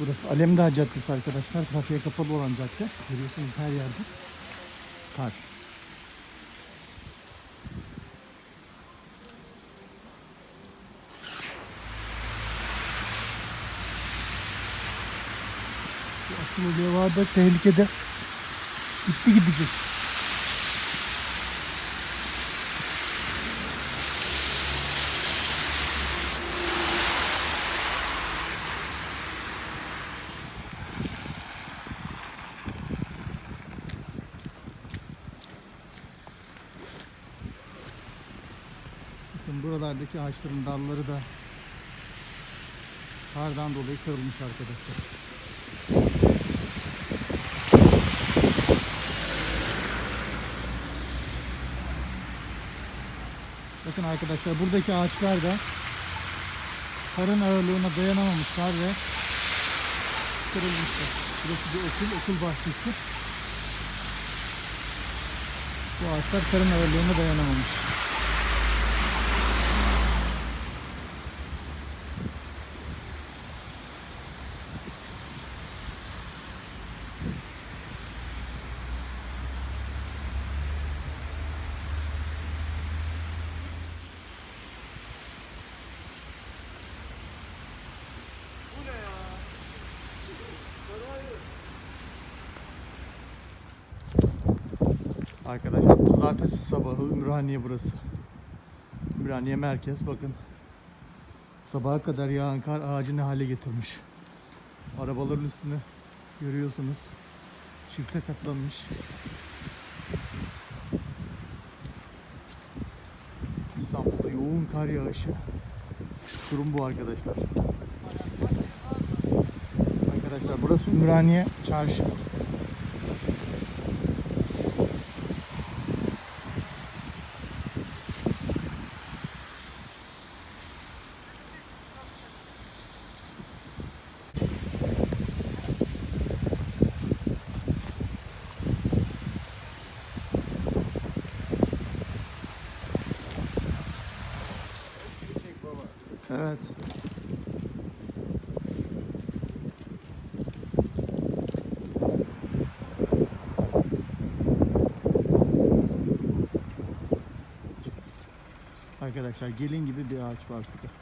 Burası Alemdağ Caddesi arkadaşlar. Trafiğe kapalı olan cadde. Görüyorsunuz her yerde kar. Asıl levada tehlikede gitti gidecek. Bakın buralardaki ağaçların dalları da kardan dolayı kırılmış arkadaşlar. Bakın arkadaşlar buradaki ağaçlar da karın ağırlığına dayanamamışlar ve kırılmışlar. Burası bir okul, okul bahçesi. Bu ağaçlar karın ağırlığına dayanamamış. Arkadaşlar pazartesi sabahı Ümraniye burası. Ümraniye merkez bakın. Sabaha kadar yağan kar ağacı ne hale getirmiş. Arabaların üstüne görüyorsunuz. Çifte katlanmış. İstanbul'da yoğun kar yağışı. Durum bu arkadaşlar. Arkadaşlar burası Ümraniye çarşı. Evet. Arkadaşlar gelin gibi bir ağaç var burada.